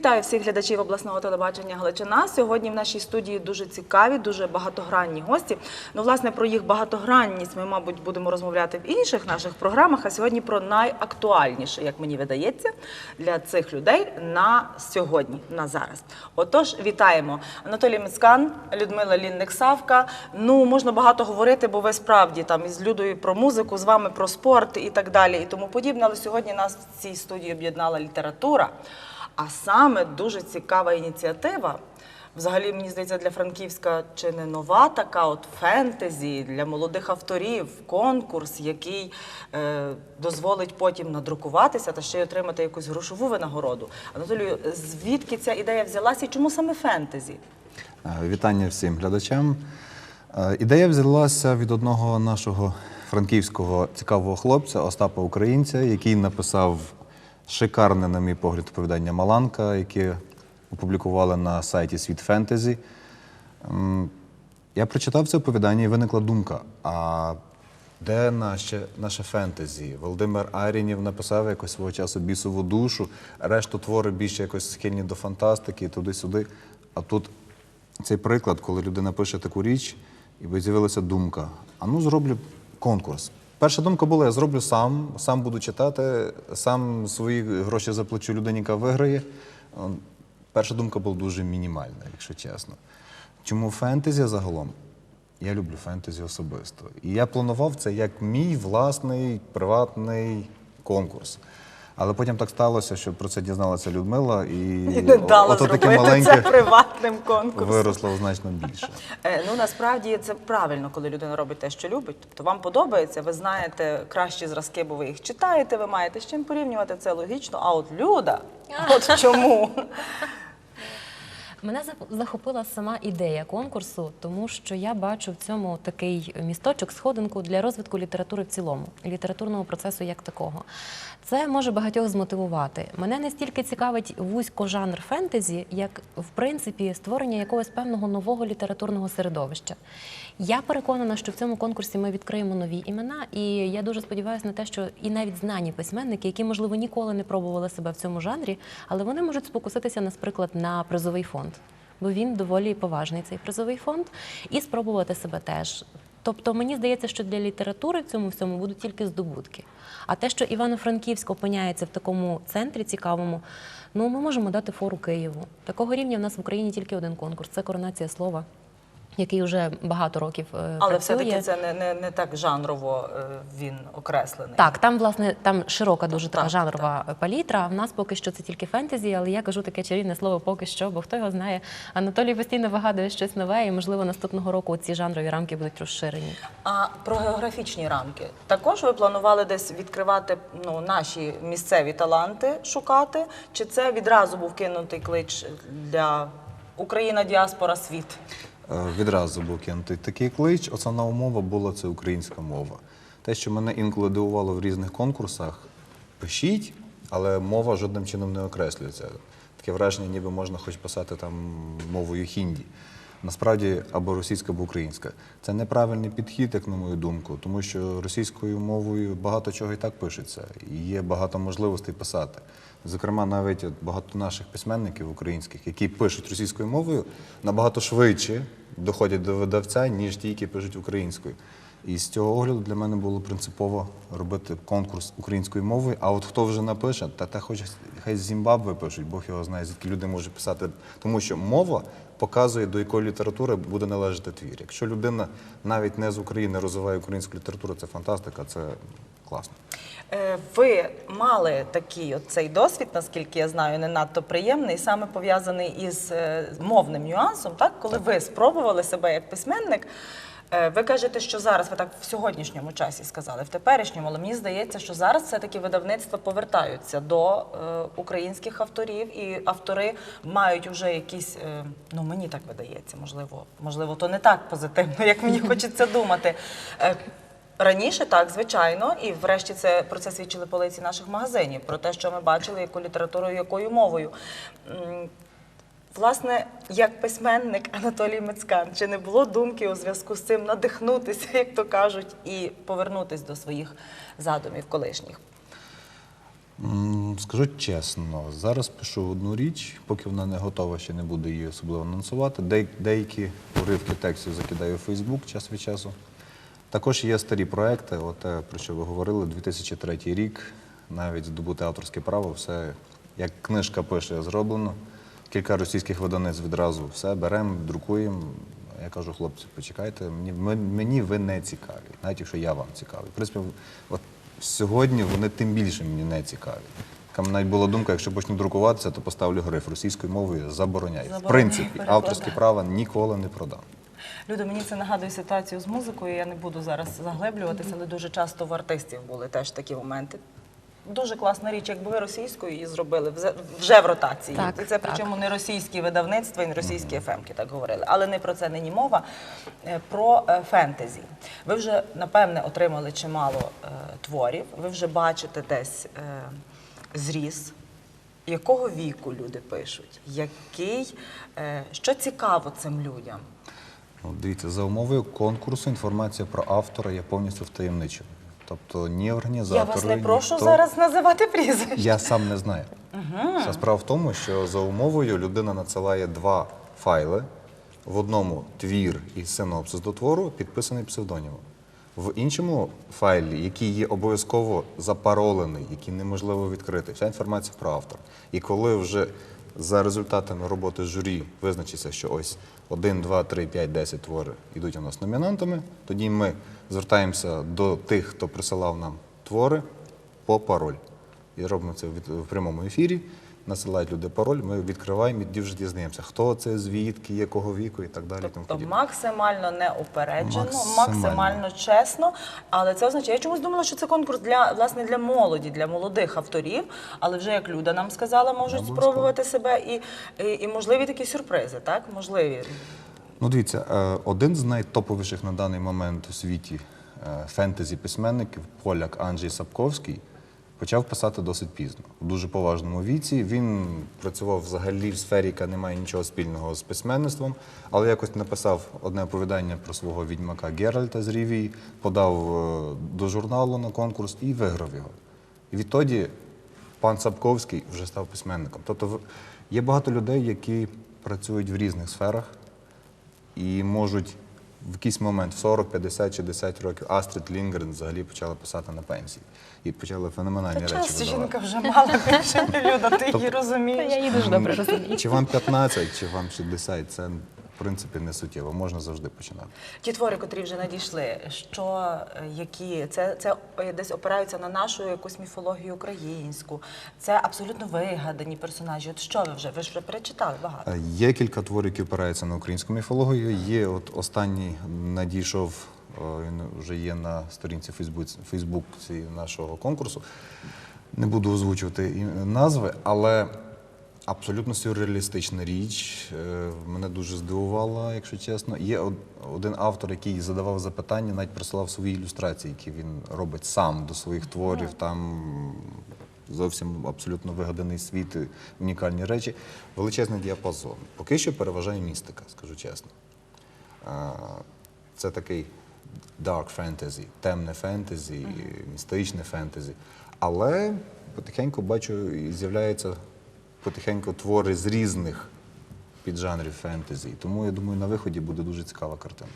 Вітаю всіх глядачів обласного телебачення Галичина. Сьогодні в нашій студії дуже цікаві, дуже багатогранні гості. Ну, власне, про їх багатогранність ми, мабуть, будемо розмовляти в інших наших програмах. А сьогодні про найактуальніше, як мені видається, для цих людей на сьогодні, на зараз. Отож, вітаємо Анатолій Мицкан, Людмила Лінник-Савка. Ну, можна багато говорити, бо ви справді там із Людою про музику, з вами про спорт і так далі, і тому подібне. Але сьогодні нас в цій студії об'єднала література. А саме дуже цікава ініціатива. Взагалі, мені здається, для Франківська чи не нова така от фентезі для молодих авторів, конкурс, який е, дозволить потім надрукуватися та ще й отримати якусь грошову винагороду. Анатолію, звідки ця ідея взялася і чому саме фентезі? Е, Вітання всім глядачам. Е, Ідея взялася від одного нашого франківського цікавого хлопця Остапа Українця, який написав шикарне, на мій погляд, оповідання Маланка, яке опублікували на сайті Світ Фентезі. Я прочитав це оповідання і виникла думка: а де наше, наше фентезі? Володимир Арінів написав якось свого часу бісову душу, решту твори більше якось схильні до фантастики, туди-сюди. А тут цей приклад, коли людина пише таку річ, і з'явилася думка: а ну зроблю конкурс. Перша думка була: я зроблю сам, сам буду читати, сам свої гроші заплачу людині, яка виграє. Перша думка була дуже мінімальна, якщо чесно. Чому фентезі загалом? Я люблю фентезі особисто. І я планував це як мій власний приватний конкурс. Але потім так сталося, що про це дізналася Людмила, і, І не дала ото таке зробити це маленьке приватним конкурсом. виросло значно більше. Е, Ну насправді це правильно, коли людина робить те, що любить. Тобто вам подобається, ви знаєте кращі зразки, бо ви їх читаєте, ви маєте з чим порівнювати, це логічно. А от люда, от чому? Мене захопила сама ідея конкурсу, тому що я бачу в цьому такий місточок, сходинку для розвитку літератури в цілому, літературного процесу як такого. Це може багатьох змотивувати. Мене не стільки цікавить вузько жанр фентезі, як в принципі створення якогось певного нового літературного середовища. Я переконана, що в цьому конкурсі ми відкриємо нові імена, і я дуже сподіваюся на те, що і навіть знані письменники, які можливо ніколи не пробували себе в цьому жанрі, але вони можуть спокуситися, наприклад, на призовий фонд, бо він доволі поважний цей призовий фонд, і спробувати себе теж. Тобто мені здається, що для літератури в цьому всьому будуть тільки здобутки. А те, що Івано-Франківськ опиняється в такому центрі цікавому, ну ми можемо дати фору Києву. Такого рівня в нас в Україні тільки один конкурс це коронація слова, який вже багато років е, Але все-таки це не, не, не так жанрово е, він окреслений. Так, там власне там широка дуже така Так, жанрова палітра. А в нас поки що це тільки фентезі, але я кажу таке чарівне слово поки що, бо хто його знає. Анатолій постійно вигадує щось нове, і можливо наступного року ці жанрові рамки будуть розширені. А про географічні рамки також ви планували десь відкривати ну, наші місцеві таланти шукати? Чи це відразу був кинутий клич для Україна, діаспора, світ? Е, Відразу був кинутий такий клич. Основна умова була це українська мова. Те, що мене інколи дивувало в різних конкурсах, пишіть, але мова жодним чином не окреслюється. Таке враження, ніби можна хоч писати там мовою хінді. Насправді або російська, або українська. Це неправильний підхід, як на мою думку, тому що російською мовою багато чого і так пишеться, і є багато можливостей писати. Зокрема, навіть багато наших письменників українських, які пишуть російською мовою, набагато швидше доходять до видавця, ніж ті, які пишуть українською. І з цього огляду для мене було принципово робити конкурс українською мовою. А от хто вже напише, та та хоч хай з Зімбабве пишуть, Бог його знає, звідки люди можуть писати. Тому що мова показує, до якої літератури буде належати твір. Якщо людина навіть не з України розвиває українську літературу, це фантастика, це класно. Е, Ви мали такий от цей досвід, наскільки я знаю, не надто приємний, саме пов'язаний із е, мовним нюансом, так? Коли ви спробували себе як письменник. Е, Ви кажете, що зараз ви так в сьогоднішньому часі сказали, в теперішньому, але мені здається, що зараз все-таки видавництва повертаються до е, українських авторів, і автори мають вже якісь, е, ну мені так видається, можливо, можливо, то не так позитивно, як мені хочеться думати. Е, Раніше так, звичайно, і врешті це про це свідчили полиці наших магазинів, про те, що ми бачили, яку літературою, якою мовою. Власне, як письменник Анатолій Мицкан, чи не було думки у зв'язку з цим надихнутися, як то кажуть, і повернутися до своїх задумів колишніх? Скажу чесно, зараз пишу одну річ, поки вона не готова, ще не буду її особливо анонсувати. Де- Деякі уривки текстів закидаю у Фейсбук час від часу. Також є старі проекти, от те, про що ви говорили, 2003 рік, навіть здобути авторське право, все як книжка пише, зроблено. Кілька російських видавниць відразу все беремо, друкуємо. Я кажу, хлопці, почекайте, мені, мені ви не цікаві, навіть якщо я вам цікавий. В принципі, от сьогодні вони тим більше мені не цікаві. Там навіть була думка, якщо почну друкуватися, то поставлю гриф російською мовою забороняю. В принципі, авторське право ніколи не продам. Люда, мені це нагадує ситуацію з музикою. Я не буду зараз заглиблюватися, але дуже часто в артистів були теж такі моменти. Дуже класна річ, якби ви російською її зробили вже- вже в ротації. Так, І це так. причому не російські видавництва і не російські ефемки так говорили. Але не про це нині мова. Е, Про е, фентезі. Ви вже напевне отримали чимало е, творів. Ви вже бачите десь е, зріз. Якого віку люди пишуть? Який, е, що цікаво цим людям? Ну, дивіться, за умовою конкурсу інформація про автора є повністю втаємниченою. Тобто ні Я організатори, вас не прошу ніхто- зараз називати прізвище. Я сам не знаю. Вся справа в тому, що за умовою людина надсилає два файли. В одному твір і синопсис до твору підписаний псевдонімом. В іншому файлі, який є обов'язково запаролений, який неможливо відкрити, вся інформація про автора. І коли вже за результатами роботи журі визначиться, що ось 1, 2, 3, 5, 10 твори йдуть у нас номінантами, тоді ми звертаємося до тих, хто присилав нам твори по пароль. І робимо це в прямому ефірі. Насилають люди пароль, ми відкриваємо і вже дізнаємося, хто це, звідки, якого віку і так далі. тому Тобто максимально неупереджено, Максимально. максимально чесно. Але це означає, я чомусь думала, що це конкурс для власне для молоді, для молодих авторів. Але вже як Люда нам сказала, можуть спробувати себе і, і, і можливі такі сюрпризи, так? Можливі. Ну, дивіться, е, один з найтоповіших на даний момент у світі е, фентезі-письменників, поляк Анджей Сапковський, почав писати досить пізно, у дуже поважному віці. Він працював взагалі в сфері, яка не має нічого спільного з письменництвом, але якось написав одне оповідання про свого відьмака Геральта з Рівії, подав е, до журналу на конкурс і виграв його. І відтоді пан Сапковський вже став письменником. Тобто є багато людей, які працюють в різних сферах і можуть в якийсь момент, в 40, 50, 60 років, Астрид Лінгрен взагалі почала писати на пенсії. І почали феноменальні Та речі час видавати. жінка вже мала більше Люда, ти її розумієш. Я її дуже добре розумію. Чи вам 15, чи вам 60, це принципі не суттєво, можна завжди починати. Ті твори, котрі вже надійшли, що е, які це, це е, десь опираються на нашу якусь міфологію українську. Це абсолютно вигадані персонажі. От що ви вже? Ви ж вже перечитали багато. Е, Є кілька творів, які опираються на українську міфологію. Є от останній надійшов, він вже є на сторінці Фейсбуці, нашого конкурсу. Не буду озвучувати назви, але абсолютно сюрреалістична річ. Е, Мене дуже здивувала, якщо чесно. Є один автор, який задавав запитання, навіть присилав свої ілюстрації, які він робить сам до своїх творів. Там зовсім абсолютно вигаданий світ, унікальні речі. Величезний діапазон. Поки що переважає містика, скажу чесно. Це такий dark fantasy, темне фентезі, містичне фентезі. Але потихеньку бачу, і з'являються потихеньку твори з різних піджанрів фентезі. Тому я думаю, на виході буде дуже цікава картина.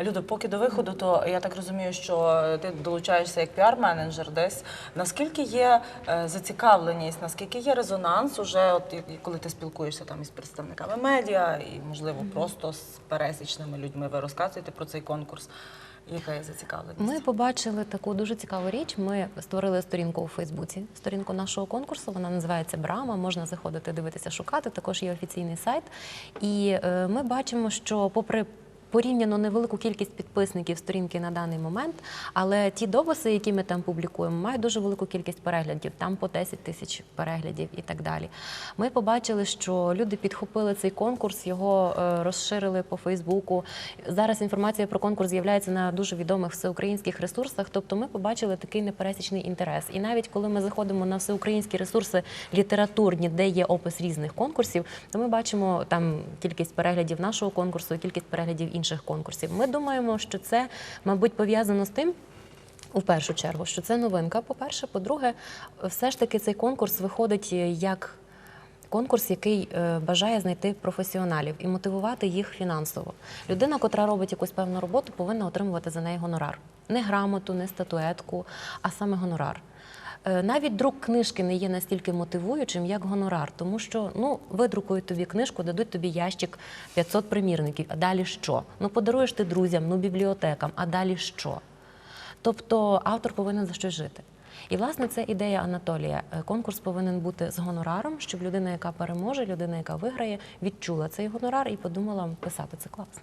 Людо, поки до виходу, то я так розумію, що ти долучаєшся як піар-менеджер десь. Наскільки є е, зацікавленість, наскільки є резонанс уже, от коли ти спілкуєшся там із представниками медіа, і можливо просто з пересічними людьми, ви розказуєте про цей конкурс. Яка є зацікавленість? Ми побачили таку дуже цікаву річ. Ми створили сторінку у Фейсбуці, сторінку нашого конкурсу. Вона називається Брама. Можна заходити, дивитися, шукати. Також є офіційний сайт. І е, ми бачимо, що попри Порівняно невелику кількість підписників сторінки на даний момент, але ті дописи, які ми там публікуємо, мають дуже велику кількість переглядів, там по 10 тисяч переглядів і так далі. Ми побачили, що люди підхопили цей конкурс, його е, розширили по Фейсбуку. Зараз інформація про конкурс з'являється на дуже відомих всеукраїнських ресурсах. Тобто ми побачили такий непересічний інтерес. І навіть коли ми заходимо на всеукраїнські ресурси літературні, де є опис різних конкурсів, то ми бачимо там кількість переглядів нашого конкурсу кількість переглядів інших конкурсів. Ми думаємо, що це, мабуть, пов'язано з тим. У першу чергу, що це новинка. По-перше, по-друге, все ж таки цей конкурс виходить е, як конкурс, який е, бажає знайти професіоналів і мотивувати їх фінансово. Людина, котра робить якусь певну роботу, повинна отримувати за неї гонорар. Не грамоту, не статуетку, а саме гонорар. Е, Навіть друк книжки не є настільки мотивуючим, як гонорар, тому що ну видрукують тобі книжку, дадуть тобі ящик 500 примірників. А далі що? Ну подаруєш ти друзям, ну бібліотекам, а далі що? Тобто автор повинен за щось жити. І власне це ідея Анатолія. Е, Конкурс повинен бути з гонораром, щоб людина, яка переможе, людина, яка виграє, відчула цей гонорар і подумала писати це класно.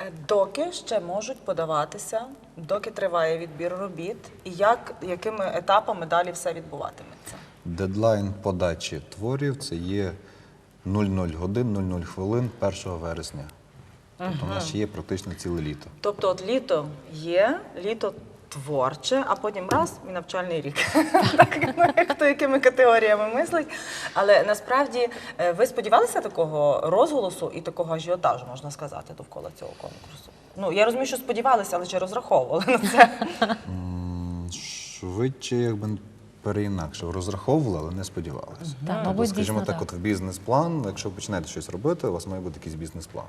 Е, Доки ще можуть подаватися, доки триває відбір робіт, і як, якими етапами далі все відбуватиметься? Дедлайн подачі творів це є 00 годин, 00 хвилин 1 вересня. Тобто у нас ще є практично ціле літо. Тобто, от літо є, літо творче, а потім раз і навчальний рік. Так, ну, хто якими категоріями мислить. Але насправді е, ви сподівалися такого розголосу і такого ажіотажу, можна сказати, довкола цього конкурсу? Ну, я розумію, що сподівалися, але чи розраховували на це? Швидше, якби переінакше розраховували, але не сподівалися. Так, Тобто, мабуть, скажімо дійсно так, так. от в бізнес-план, якщо ви починаєте щось робити, у вас має бути якийсь бізнес-план.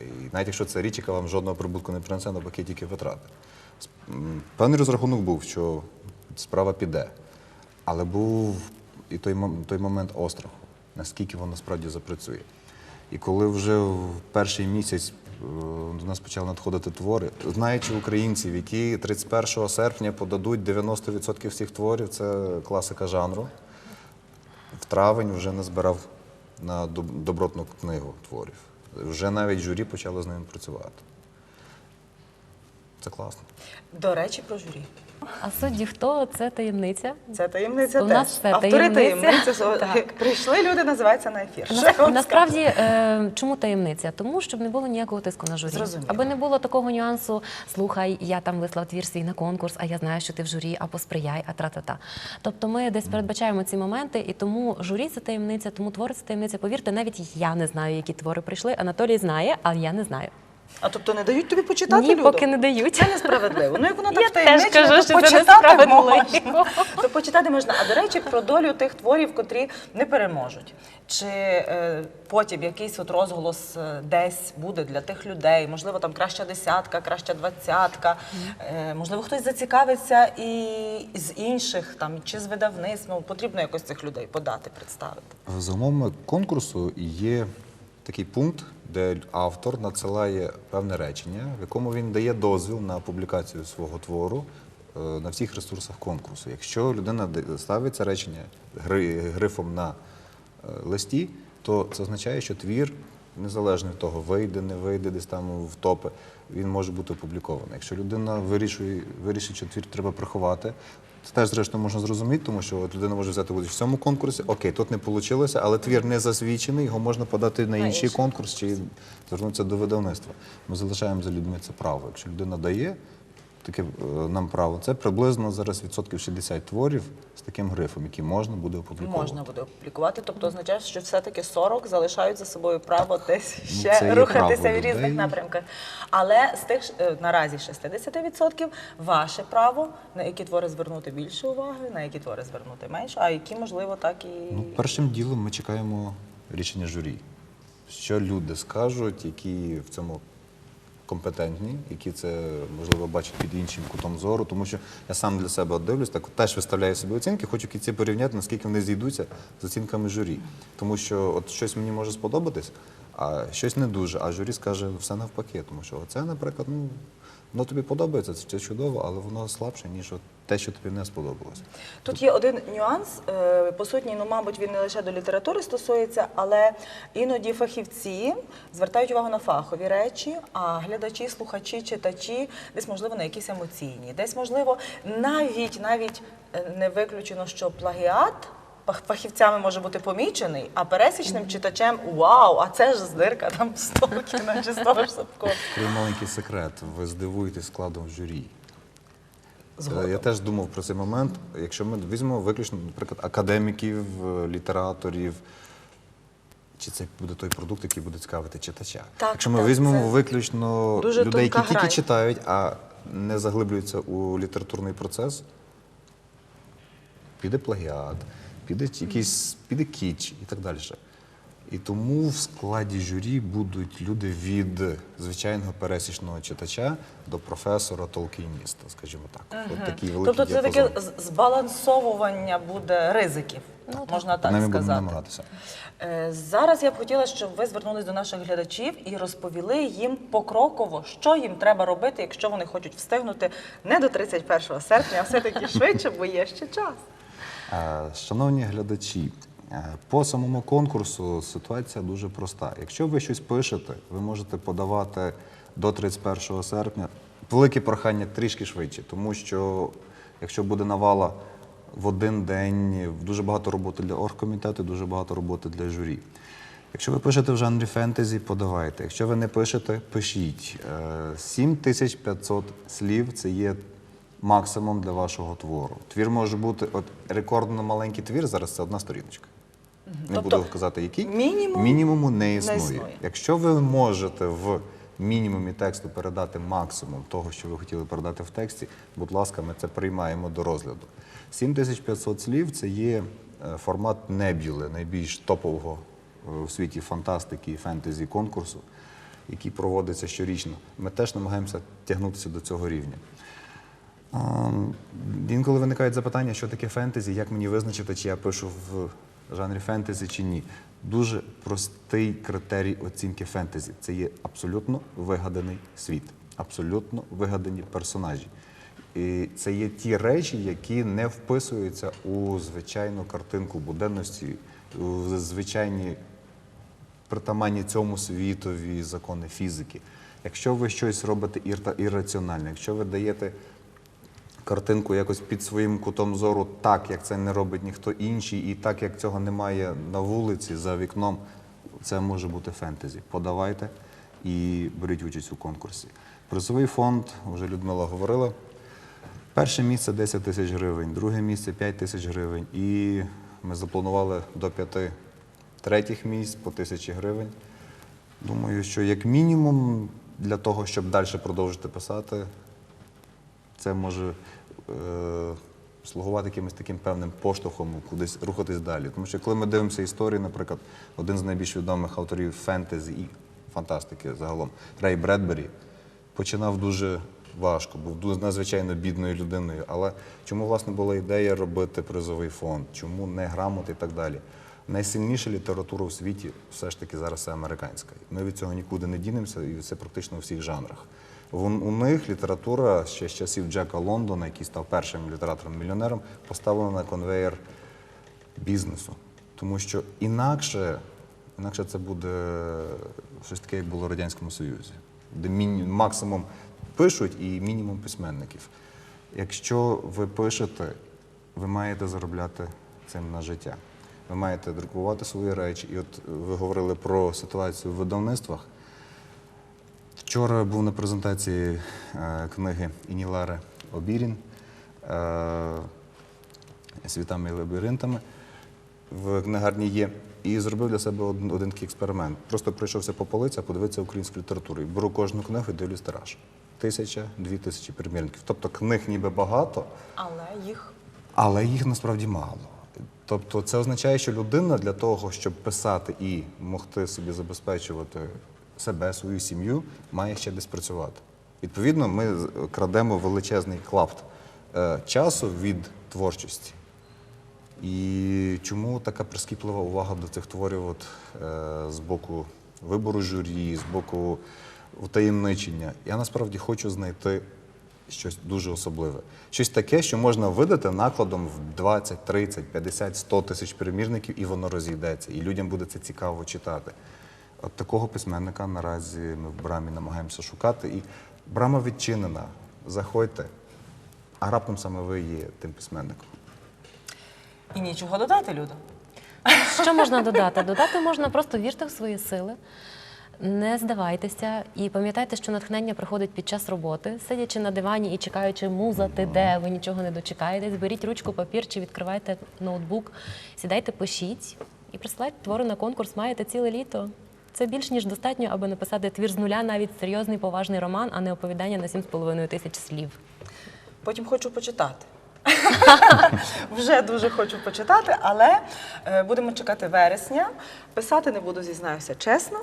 І навіть якщо це річ, яка вам жодного прибутку не принесе, навпаки, тільки витрати. Певний розрахунок був, що справа піде. Але був і той, той момент остраху, наскільки воно справді запрацює. І коли вже в перший місяць е, до нас почали надходити твори, знаючи українців, які 31 серпня подадуть 90% всіх творів, це класика жанру. В травень вже назбирав на добротну книгу творів. Вже навіть журі почало з ними працювати. Це класно. До речі, про журі. А судді хто? Це таємниця. Це таємниця У теж. нас все Автори таємниця. Так. Прийшли люди, називаються на ефір. Вам Насправді, е, чому таємниця? Тому щоб не було ніякого тиску на журі. Зрозуміло. Аби не було такого нюансу, слухай, я там вислав твір свій на конкурс, а я знаю, що ти в журі, або сприяй, а тра-та-та. Тобто ми десь передбачаємо ці моменти, і тому журі це таємниця, тому твори це таємниця. Повірте, навіть я не знаю, які твори прийшли. Анатолій знає, а я не знаю. А тобто не дають тобі почитати Ні, люди? поки не дають. Це несправедливо. Ну як воно так кажу, то що почитати можна. То почитати можна. А до речі, про долю тих творів, котрі не переможуть. Чи е, потім якийсь от розголос е, десь буде для тих людей? Можливо, там краща десятка, краща двадцятка. Е, можливо, хтось зацікавиться і з інших там чи з видавництв. Ну, потрібно якось цих людей подати, представити. За умовами конкурсу є такий пункт, де автор надсилає певне речення, в якому він дає дозвіл на публікацію свого твору е, на всіх ресурсах конкурсу. Якщо людина ставить це речення грифом на е, листі, то це означає, що твір, незалежно від того, вийде, не вийде, десь там в топи, він може бути опублікований. Якщо людина вирішує, вирішить, що твір треба приховати, це теж зрештою можна зрозуміти, тому що от людина може взяти участь в цьому конкурсі. Окей, тут не вийшло, але твір не засвідчений, його можна подати на інший інший конкурс чи звернутися до видавництва. Ми залишаємо за людьми це право. Якщо людина дає таке нам право, це приблизно зараз відсотків 60 творів з таким грифом, які можна буде опубліковувати. Можна буде опублікувати, тобто означає, що все-таки 40 залишають за собою право десь Ну, ще це рухатися в різних людей. напрямках. Але з тих е, наразі 60% ваше право, на які твори звернути більше уваги, на які твори звернути менше, а які, можливо, так і Ну, першим ділом ми чекаємо рішення журі. Що люди скажуть, які в цьому компетентні, які це можливо бачать під іншим кутом зору, тому що я сам для себе дивлюсь, так теж виставляю собі оцінки, хочу кінці порівняти, наскільки вони зійдуться з оцінками журі. Тому що от щось мені може сподобатись, а щось не дуже. А журі скаже все навпаки, тому що оце, наприклад, ну воно тобі подобається, це чудово, але воно слабше, ніж те, що тобі не сподобалось. Тут є один нюанс. е, По суті, ну, мабуть, він не лише до літератури стосується, але іноді фахівці звертають увагу на фахові речі, а глядачі, слухачі, читачі десь, можливо, на якісь емоційні. Десь, можливо, навіть навіть е, не виключено, що плагіат. Фахівцями може бути помічений, а пересічним читачем вау, а це ж здирка там Столкіна чи з того ж Сапкова. Маленький секрет. Ви здивуєтесь складом журі. Згодом. Е, Я теж думав про цей момент. Якщо ми візьмемо виключно, наприклад, академіків, е, літераторів, чи це буде той продукт, який буде цікавити читача? Так, Якщо ми так, візьмемо виключно людей, які тільки читають, а не заглиблюється у літературний процес, піде плагіат, піде якийсь піде кіч і так далі. І тому в складі журі будуть люди від звичайного пересічного читача до професора толкініста, скажімо так. От такий великий Тобто це таке збалансовування буде ризиків, можна так Нами сказати. намагатися. Е, Зараз я б хотіла, щоб ви звернулись до наших глядачів і розповіли їм покроково, що їм треба робити, якщо вони хочуть встигнути не до 31 серпня, а все-таки швидше, бо є ще час. Е, Шановні глядачі, е, по самому конкурсу ситуація дуже проста. Якщо ви щось пишете, ви можете подавати до 31 серпня. Велике прохання трішки швидше, тому що якщо буде навала в один день, дуже багато роботи для оргкомітету, дуже багато роботи для журі. Якщо ви пишете в жанрі фентезі, подавайте. Якщо ви не пишете, пишіть. Е, 7500 слів це є максимум для вашого твору. Твір може бути от рекордно маленький твір, зараз це одна сторіночка. Не Тобто буду казати, який. мінімум Мінімуму не існує. існує. Якщо ви можете в мінімумі тексту передати максимум того, що ви хотіли передати в тексті, будь ласка, ми це приймаємо до розгляду. 7500 слів це є е, формат Небюли, найбільш топового е, у світі фантастики і фентезі конкурсу, який проводиться щорічно. Ми теж намагаємося тягнутися до цього рівня. Інколи виникають запитання, що таке фентезі, як мені визначити, чи я пишу в жанрі фентезі чи ні. Дуже простий критерій оцінки фентезі. Це є абсолютно вигаданий світ, абсолютно вигадані персонажі. І це є ті речі, які не вписуються у звичайну картинку буденності, у звичайні притаманні цьому світові закони фізики. Якщо ви щось робите ірраціональне, якщо ви даєте картинку якось під своїм кутом зору так, як це не робить ніхто інший, і так, як цього немає на вулиці, за вікном, це може бути фентезі. Подавайте і беріть участь у конкурсі. Призовий фонд, вже Людмила говорила. Перше місце 10 тисяч гривень, друге місце 5 тисяч гривень. І ми запланували до п'яти третіх місць по тисячі гривень. Думаю, що як мінімум для того, щоб далі продовжити писати, це може слугувати якимось таким певним поштовхом кудись рухатись далі. Тому що коли ми дивимося історію, наприклад, один з найбільш відомих авторів фентезі і фантастики загалом Рей Бредбері починав дуже важко, був надзвичайно бідною людиною. Але чому власне була ідея робити призовий фонд? Чому не грамоти і так далі? Найсильніша література у світі все ж таки зараз це американська. Ми від цього нікуди не дінемося, і це практично у всіх жанрах. У них література ще з часів Джека Лондона, який став першим літератором-мільйонером, поставлена на конвейер бізнесу. Тому що інакше, інакше це буде щось таке, як було в Радянському Союзі, де максимум пишуть і мінімум письменників. Якщо ви пишете, ви маєте заробляти цим на життя. Ви маєте друкувати свої речі. І от ви говорили про ситуацію в видавництвах. Вчора був на презентації е, книги Інілари Обірін е, світами і лабіринтами в книгарні є. І зробив для себе один, один такий експеримент. Просто пройшовся по полицях, подивитися українську літературу. І беру кожну книгу і дивлюсь тираж. Тисяча, дві тисячі примірників. Тобто книг ніби багато, Але їх але їх насправді мало. Тобто це означає, що людина для того, щоб писати і могти собі забезпечувати себе, свою сім'ю, має ще десь працювати. Відповідно, ми крадемо величезний клапт е, часу від творчості. І чому така прискіплива увага до цих творів от, е, з боку вибору журі, з боку утаємничення? Я насправді хочу знайти щось дуже особливе. Щось таке, що можна видати накладом в 20, 30, 50, 100 тисяч примірників, і воно розійдеться, і людям буде це цікаво читати. От такого письменника наразі ми в брамі намагаємося шукати. І брама відчинена. Заходьте, а раптом саме ви є тим письменником. і нічого додати, Люда. Що можна додати? Додати можна просто вірте в свої сили. Не здавайтеся і пам'ятайте, що натхнення приходить під час роботи, сидячи на дивані і чекаючи муза, ти де, ви нічого не дочекаєтесь. Беріть ручку, папір чи відкривайте ноутбук, сідайте, пишіть і присилайте твори на конкурс. Маєте ціле літо. Це більш ніж достатньо, аби написати твір з нуля, навіть серйозний поважний роман, а не оповідання на 7,5 тисяч слів. Потім хочу почитати. Вже дуже хочу почитати, але е, будемо чекати вересня. Писати не буду, зізнаюся чесно,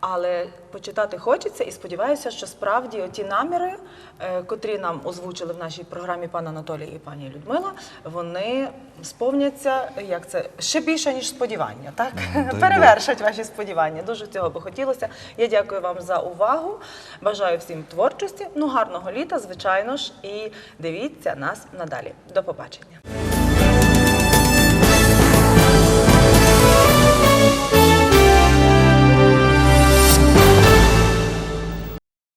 але почитати хочеться і сподіваюся, що справді ті наміри, е, котрі нам озвучили в нашій програмі пан Анатолій і пані Людмила, вони сповняться як це ще більше ніж сподівання. Так перевершать ваші сподівання. Дуже цього би хотілося. Я дякую вам за увагу. Бажаю всім творчості. Ну гарного літа, звичайно ж, і дивіться нас надалі. До побачення.